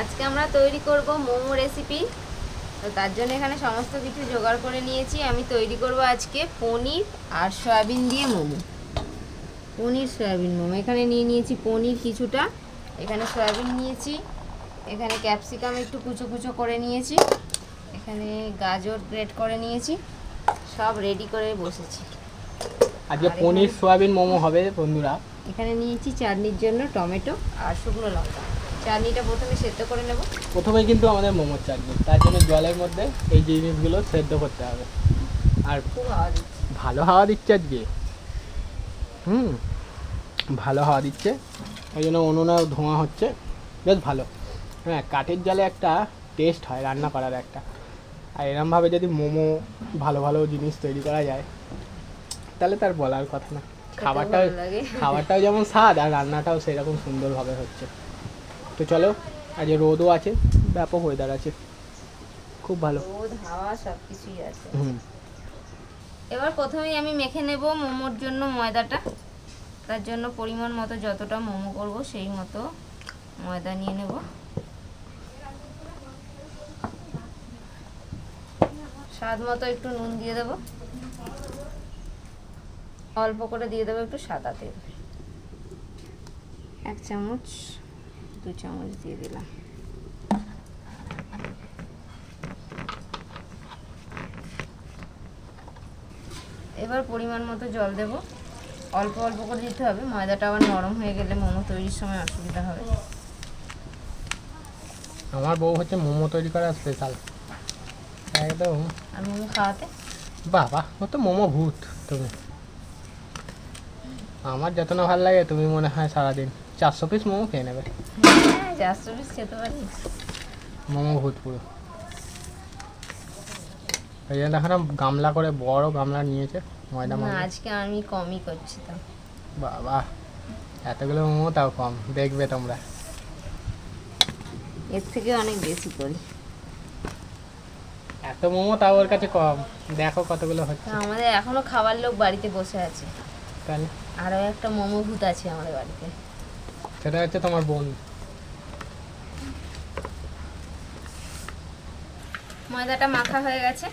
আজকে আমরা তৈরি করব মোমো রেসিপি তো তার জন্য এখানে সমস্ত কিছু জোগাড় করে নিয়েছি। আমি তৈরি করব আজকে পনির আর সয়াবিন দিয়ে মোমো। পনির সয়াবিন মোমো। এখানে নিয়ে নিয়েছি পনির কিছুটা। এখানে সয়াবিন নিয়েছি। এখানে ক্যাপসিকাম একটু কুচো কুচো করে নিয়েছি। এখানে গাজর গ্রেট করে নিয়েছি। সব রেডি করে বসেছি। আজকে পনির সোয়াবিন মোমো হবে বন্ধুরা। এখানে নিয়েছি চাটনির জন্য টমেটো আর শুকনো লঙ্কা। চাটনিটা প্রথমে সেদ্ধ করে নেব। প্রথমে কিন্তু আমাদের মোমোর চাটনি তার জন্য জলের মধ্যে এই জিনিসগুলো সেদ্ধ করতে হবে। আর খুব হাওয়া দিচ্ছে। ভালো হাওয়া দিচ্ছে আজকে। হুম ভালো হাওয়া দিচ্ছে। ওই জন্য উনুনে ধোঁয়া হচ্ছে। বেশ ভালো। হ্যাঁ কাঠের জালে একটা টেস্ট হয় রান্না করার একটা। আর এরমভাবে যদি মোমো ভালো ভালো জিনিস তৈরি করা যায় তাহলে তার বলার কথা না। খাবারটাও খাবারটাও যেমন স্বাদ আর রান্নাটাও সেরকম সুন্দরভাবে হচ্ছে। তো চলো আজ রোদও আছে ব্যাপক ওয়েদার আছে। খুব ভালো। রোদ হাওয়া সব কিছুই আছে। হুম। এবার প্রথমেই আমি মেখে নেব মোমোর জন্য ময়দাটা। তার জন্য পরিমাণ মতো যতটা মোমো করব সেই মতো ময়দা নিয়ে নেব। স্বাদ মতো একটু নুন দিয়ে দেব। অল্প করে দিয়ে দেবো একটু সাদা তেল। এক চামচ দু চামচ দিয়ে দিলাম এবার পরিমাণ মতো জল দেব। অল্প অল্প করে দিতে হবে। ময়দাটা আবার নরম হয়ে গেলে মোমো তৈরির সময় অসুবিধা হবে। আমার বউ হচ্ছে মোমো তৈরি করা স্পেশাল একদম। আর মোমো খাওয়াতে? বাবা ও তো মোমো ভূত তুমি। আমার যত না ভালো লাগে তুমি মনে হয় সারাদিন চারশো পিস মোমো খেয়ে নেবে। চারশো পিস খেতে পারি মোমো ভূত পুরো এই জন্য গামলা করে বড় গামলা নিয়েছে ময়দা আজকে আমি কমই করছি তো। বাবা এতগুলো মোমো তাও কম দেখবে তোমরা। এর থেকে অনেক বেশি করি। এত মোমো তাও ওর কাছে কম দেখো কতগুলো হচ্ছে। আমাদের এখনও খাবার লোক বাড়িতে বসে আছে। তাহলে? আরও একটা মোমো ভূত আছে আমাদের বাড়িতে। সেটা হচ্ছে তোমার বোন ময়দাটা মাখা হয়ে গেছে।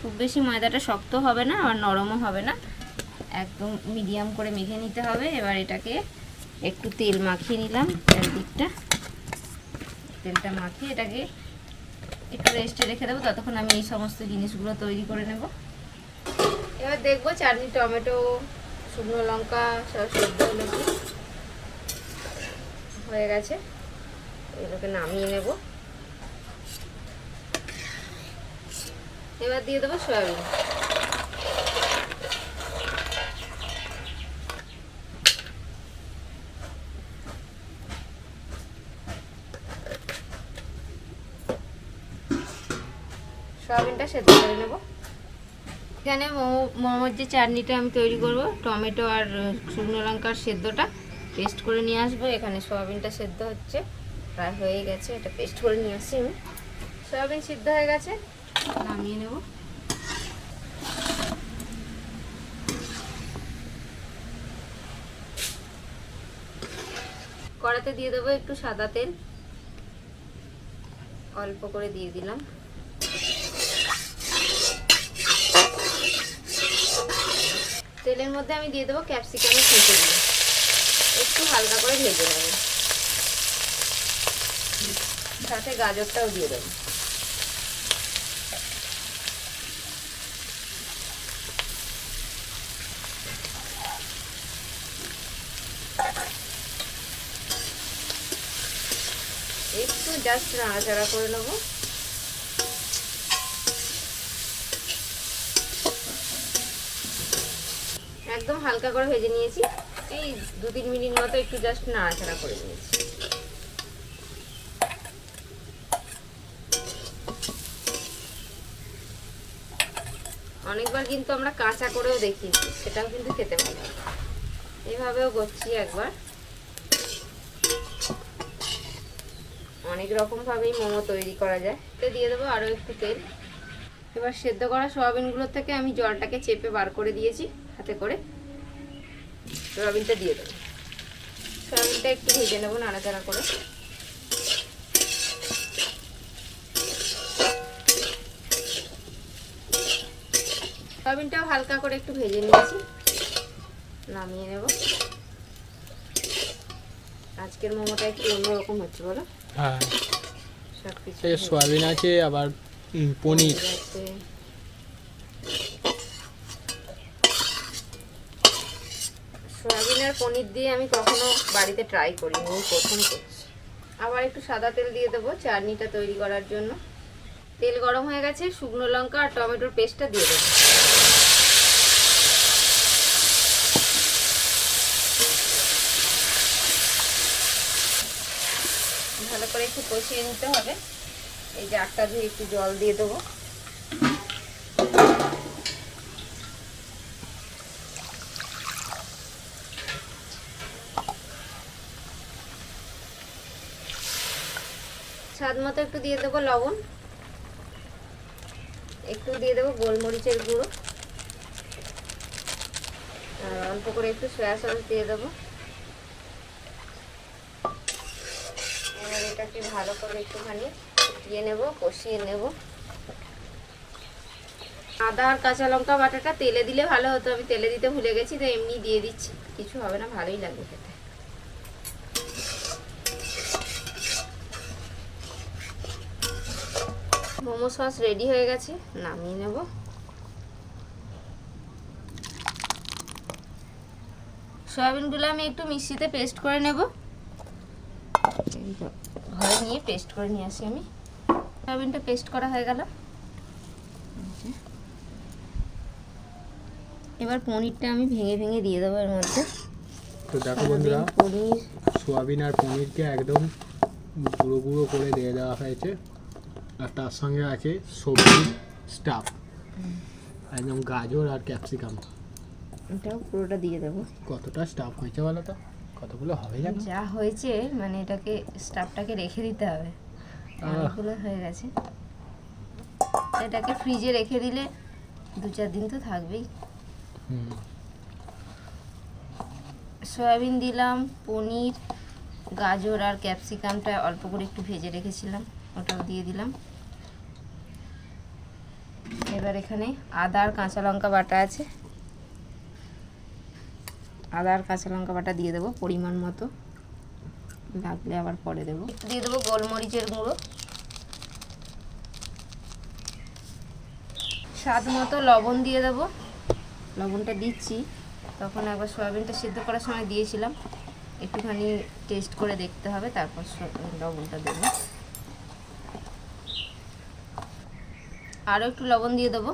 খুব বেশি ময়দাটা শক্ত হবে না আর নরমও হবে না। একদম মিডিয়াম করে মেখে নিতে হবে। এবার এটাকে একটু তেল মাখিয়ে নিলাম চারদিকটা। তেলটা মাখিয়ে এটাকে একটু রেস্টে রেখে দেবো। ততক্ষণ আমি এই সমস্ত জিনিসগুলো তৈরি করে নেব। এবার দেখব চাটনি টমেটো, শুকনো লঙ্কা সব কি হয়ে গেছে। এগুলোকে নামিয়ে নেব। এবার দিয়ে দেবো সয়াবিন। সয়াবিনটা সেদ্ধ করে নেব। এখানে মোমো মোমোর যে চাটনিটা আমি তৈরি করব, টমেটো আর শুকনো লঙ্কার সেদ্ধটা পেস্ট করে নিয়ে আসব। এখানে সয়াবিনটা সেদ্ধ হচ্ছে। প্রায় হয়ে গেছে। এটা পেস্ট করে নিয়ে আসছি আমি। সয়াবিন সিদ্ধ হয়ে গেছে। নামিয়ে নেব। কড়াতে দিয়ে দেবো একটু সাদা তেল। অল্প করে দিয়ে দিলাম। তেলের মধ্যে আমি দিয়ে দেবো ক্যাপসিকামের কুচিগুলো একটু হালকা করে ভেজে নেব। সাথে গাজরটাও দিয়ে দেবো। একটু জাস্ট নাড়াচাড়া করে নেব। একদম হালকা করে ভেজে নিয়েছি। এই দু তিন মিনিট মতো একটু জাস্ট নাড়াচাড়া করে নিয়েছি। অনেকবার কিন্তু আমরা কাঁচা করেও দেখিয়েছি সেটাও কিন্তু খেতে ভালো এভাবেও করছি একবার। অনেক রকম ভাবেই মোমো তৈরি করা যায়। তো দিয়ে দেবো আরও একটু তেল। এবার সেদ্ধ করা সয়াবিনগুলোর থেকে আমি জলটাকে চেপে বার করে দিয়েছি হাতে করে। সয়াবিনটা দিয়ে দেবো। সয়াবিনটা একটু ভেজে নেব নাড়াচাড়া করে। সয়াবিনটাও হালকা করে একটু ভেজে নিয়েছি। নামিয়ে নেব। আজকের মোমোটা একটু অন্যরকম হচ্ছে বলো? হ্যাঁ। সয়াবিন আছে আবার পনির আছে। পনির দিয়ে আমি কখনো বাড়িতে ট্রাই করিনি প্রথম করছি। আবার একটু সাদা তেল দিয়ে দেবো চাটনিটা তৈরি করার জন্য। তেল গরম হয়ে গেছে, শুকনো লঙ্কা আর টমেটোর পেস্টটা দিয়ে দেবো। ভালো করে একটু কষিয়ে নিতে হবে। এই জারটা দিয়ে একটু জল দিয়ে দেবো। স্বাদ মতো একটু দিয়ে দেবো লবণ। একটু দিয়ে দেবো গোলমরিচের গুঁড়ো। আর অল্প করে একটু সয়া সস দিয়ে দেবো। এটাকে ভালো করে একটুখানি ফুটিয়ে নেব, কষিয়ে নেব। আদা আর কাঁচা লঙ্কা বাটাটা তেলে দিলে ভালো হতো। আমি তেলে দিতে ভুলে গেছি, তো এমনি দিয়ে দিচ্ছি। কিছু হবে না, ভালোই লাগবে খেতে। মোমো সস রেডি হয়ে গেছে নামিয়ে নেব। সয়াবিনগুলো আমি একটু মিক্সিতে পেস্ট করে নেব। ঘরে নিয়ে পেস্ট করে নিয়ে আসি আমি। সয়াবিনটা পেস্ট করা হয়ে গেল। এবার পনিরটা আমি ভেঙে ভেঙে দিয়ে দেবো এর মধ্যে। তো দেখো বন্ধুরা পনির। সোয়াবিন আর পনিরকে একদম গুঁড়ো গুঁড়ো করে দিয়ে দেওয়া হয়েছে। আর তার সঙ্গে আছে সবজি স্টাফ একদম গাজর আর ক্যাপসিকাম এটাও পুরোটা দিয়ে দেবো। কতটা স্টাফ হয়েছে বলো তো? কতগুলো হবে জানো যা হয়েছে মানে এটাকে স্টাফটাকে রেখে দিতে হবে। অনেকগুলো হয়ে গেছে। এটাকে ফ্রিজে রেখে দিলে দু চার দিন তো থাকবেই। সয়াবিন দিলাম পনির গাজর আর ক্যাপসিকামটা অল্প করে একটু ভেজে রেখেছিলাম। ওটাও দিয়ে দিলাম। এবার এখানে আদা আর কাঁচা লঙ্কা বাটা আছে। আদা আর কাঁচা লঙ্কা বাটা দিয়ে দেবো পরিমাণ মতো। লাগলে আবার পরে দেবো। দিয়ে দেবো গোলমরিচের গুঁড়ো। স্বাদ মতো লবণ দিয়ে দেবো। লবণটা দিচ্ছি। তখন একবার সয়াবিনটা সিদ্ধ করার সময় দিয়েছিলাম। একটুখানি টেস্ট করে দেখতে হবে, তারপর লবণটা দেবো। আরও একটু লবণ দিয়ে দেবো।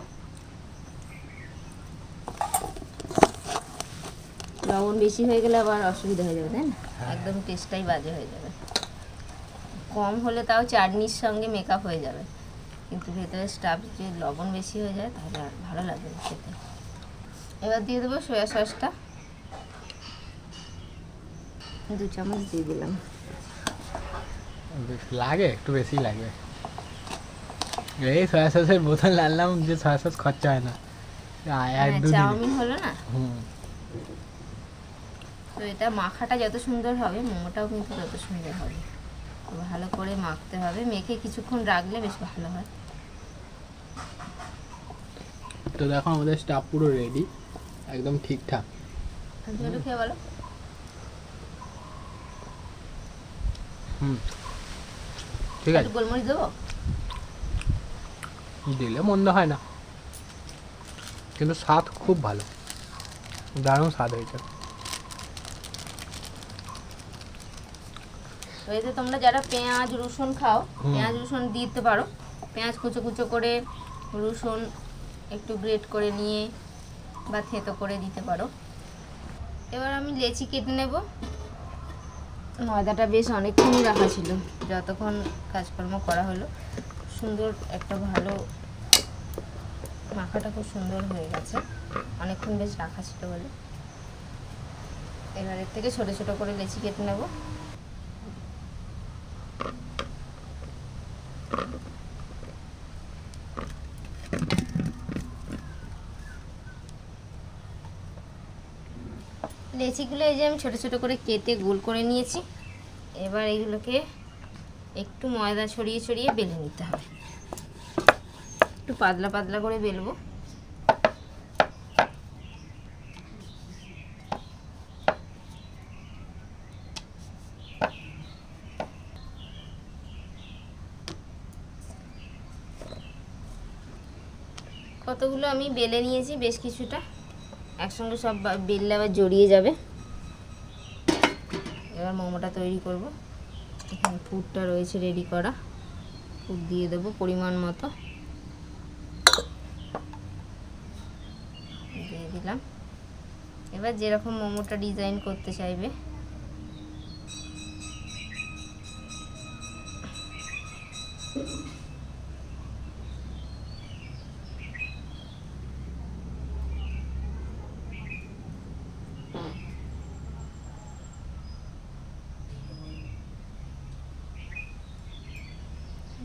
লবণ বেশি হয়ে গেলে আবার অসুবিধা হয়ে যাবে তাই না? একদম টেস্টটাই বাজে হয়ে যাবে। কম হলে তাও চাটনির সঙ্গে মেকআপ হয়ে যাবে। কিন্তু ভেতরে স্টাফ যদি লবণ বেশি হয়ে যায় তাহলে আর ভালো লাগবে না খেতে। এবার দিয়ে দেবো সয়া সসটা দু চামচ দিয়ে দিলাম। লাগে একটু বেশি লাগবে এই সয়া সসের বোতল আনলাম যে সয়া সস খরচা হয় না। এক হ্যাঁ, চাউমিন হলো না? হুম। তো এটা মাখাটা যত সুন্দর হবে মোমোটাও কিন্তু তত সুন্দর হবে। ভালো করে মাখতে হবে। মেখে কিছুক্ষণ রাখলে বেশ ভালো হয়। তো দেখো আমাদের স্টাফ পুরো রেডি একদম ঠিকঠাক। খেয়ে বলো। হুম। ঠিক আছে। গোলমরিচ দেবো? দিলে মন্দ হয় না। কিন্তু স্বাদ খুব ভালো। দারুণ স্বাদ হয়েছে। এতে তোমরা যারা পেঁয়াজ রসুন খাও পেঁয়াজ রসুন দিতে পারো। পেঁয়াজ কুচো কুচো করে রসুন একটু গ্রেট করে নিয়ে বা থেতো করে দিতে পারো। এবার আমি লেচি কেটে নেব। ময়দাটা বেশ অনেকক্ষণই রাখা ছিল। যতক্ষণ কাজকর্ম করা হলো। সুন্দর, একটা ভালো মাখাটা খুব সুন্দর হয়ে গেছে। অনেকক্ষণ বেশ রাখা ছিল বলে। এবার এর থেকে ছোটো ছোটো করে লেচি কেটে নেব। লেচিগুলো এই যে আমি ছোটো ছোটো করে কেটে গোল করে নিয়েছি। এবার এগুলোকে একটু ময়দা ছড়িয়ে ছড়িয়ে বেলে নিতে হবে। একটু পাতলা পাতলা করে বেলবো। কতগুলো আমি বেলে নিয়েছি, বেশ কিছুটা। একসঙ্গে সব বেললে আবার জড়িয়ে যাবে। এবার মোমোটা তৈরি করব। এখানে ফুডটা রয়েছে রেডি করা। ফুড দিয়ে দেবো পরিমাণ মতো। দিয়ে দিলাম। এবার যেরকম মোমোটা ডিজাইন করতে চাইবে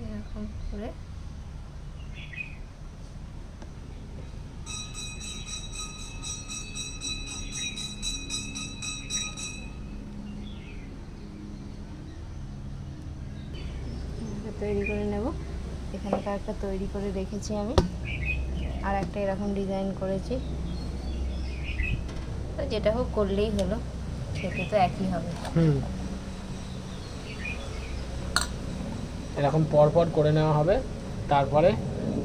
এরকম করে। তৈরি করে নেব। এখানে কয়েকটা তৈরি করে রেখেছি আমি। আর একটা এরকম ডিজাইন করেছি। যেটা হোক করলেই হলো, সেটা তো একই হবে হুম এরকম পর পর করে নেওয়া হবে। তারপরে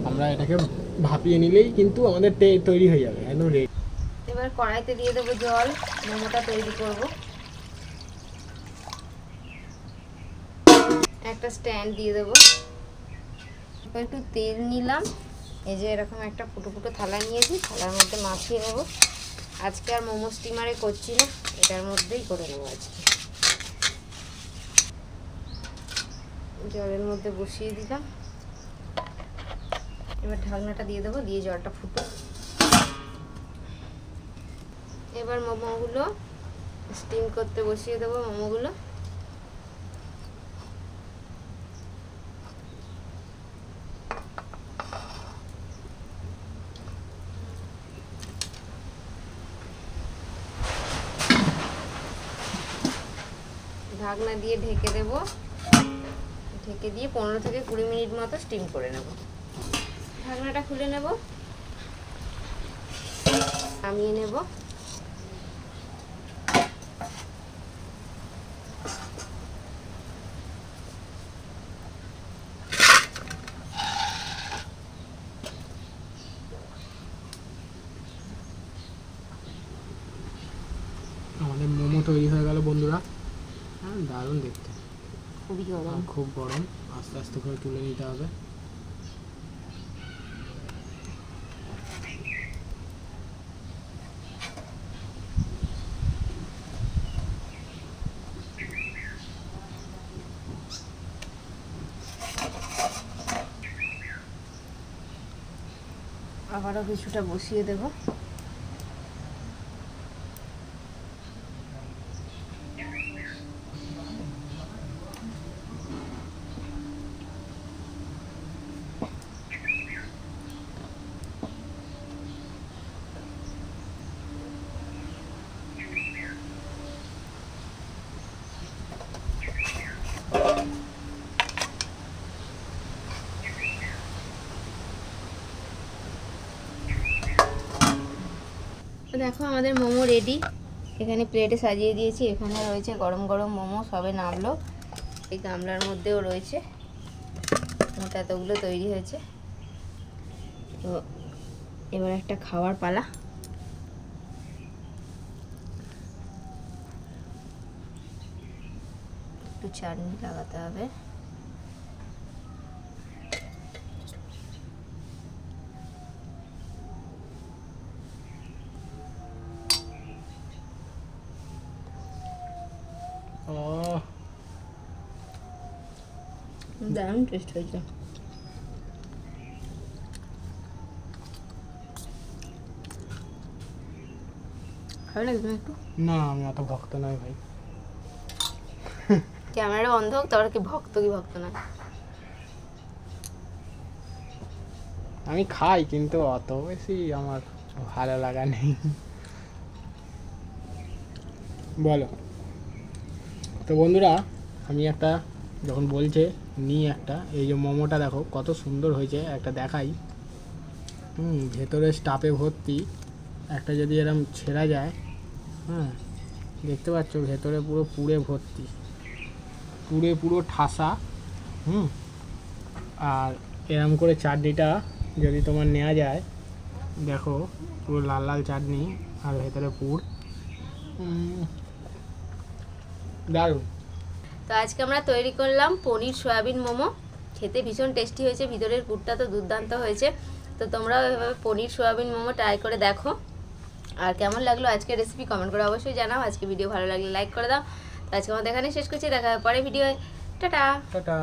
আমরা এটাকে ভাপিয়ে নিলেই কিন্তু আমাদের তৈরি হয়ে যাবে, একদম রেডি এবার কড়াইতে দিয়ে দেবো জল, মোমোটা তৈরি করব। একটা স্ট্যান্ড দিয়ে দেবো। একটু তেল নিলাম। এই যে এরকম একটা ফুটো ফুটো থালা নিয়েছি, থালার মধ্যে মাখিয়ে নেব। আজকে আর মোমো স্টিমারে করছি না, এটার মধ্যেই করে নেব আজকে। জলের মধ্যে বসিয়ে দিলাম। এবার ঢাকনাটা দিয়ে দেবো, দিয়ে জলটা ফুটো। এবার মোমোগুলো স্টিম করতে বসিয়ে দেবো মোমোগুলো। ঢাকনা দিয়ে ঢেকে দেব। ঢেকে দিয়ে পনেরো থেকে কুড়ি মিনিট মতো স্টিম করে নেব। ঢাকনাটা খুলে নেব। নামিয়ে নেব। আমাদের মোমো তৈরি হয়ে গেল বন্ধুরা। হ্যাঁ দারুণ দেখতে। খুবই গরম। খুব গরম। আস্তে আস্তে করে তুলে নিতে হবে। আবারও কিছুটা বসিয়ে দেব। দেখো আমাদের মোমো রেডি। এখানে প্লেটে সাজিয়ে দিয়েছি। এখানে রয়েছে গরম গরম মোমো, সবে নামলো। এই গামলার মধ্যেও রয়েছে। মোট এতগুলো তৈরি হয়েছে। তো এবার একটা খাওয়ার পালা। একটু চাটনি লাগাতে হবে ও দারুণ টেস্ট হয়েছে ভালো লাগবে না একটু না আমি অত ভক্ত নই ভাই ক্যামেরা বন্ধ হোক তারপর কি ভক্ত কি ভক্ত না আমি খাই কিন্তু অত বেশি আমার ভালো লাগা নেই। বলো। তো বন্ধুরা আমি একটা যখন বলছে নিই একটা, এই যে মোমোটা দেখো, কত সুন্দর হয়েছে, একটা দেখাই। হুম, ভেতরে স্টাফে ভর্তি, একটা যদি এরম ছেঁড়া যায় হ্যাঁ দেখতে পাচ্ছ ভেতরে পুরো পুড়ে ভর্তি। পুড়ে পুরো ঠাসা, হুম, আর এরম করে চাটনিটা যদি তোমার নেওয়া যায়, দেখো, পুরো লাল লাল চাটনি আর ভেতরে পুর। দারুণ। তো আজকে আমরা তৈরি করলাম পনির সয়াবিন মোমো। খেতে ভীষণ টেস্টি হয়েছে, ভিতরের পুরটা তো দুর্দান্ত হয়েছে। তো তোমরাও এভাবে পনির সয়াবিন মোমো ট্রাই করে দেখো। আর কেমন লাগল আজকে রেসিপি কমেন্ট করে অবশ্যই জানাও। আজকে ভিডিও ভালো লাগলে লাইক করে দাও। তো আজকে আমাদের এখানে শেষ করছি, দেখা পরে ভিডিও টাটা! টাটা!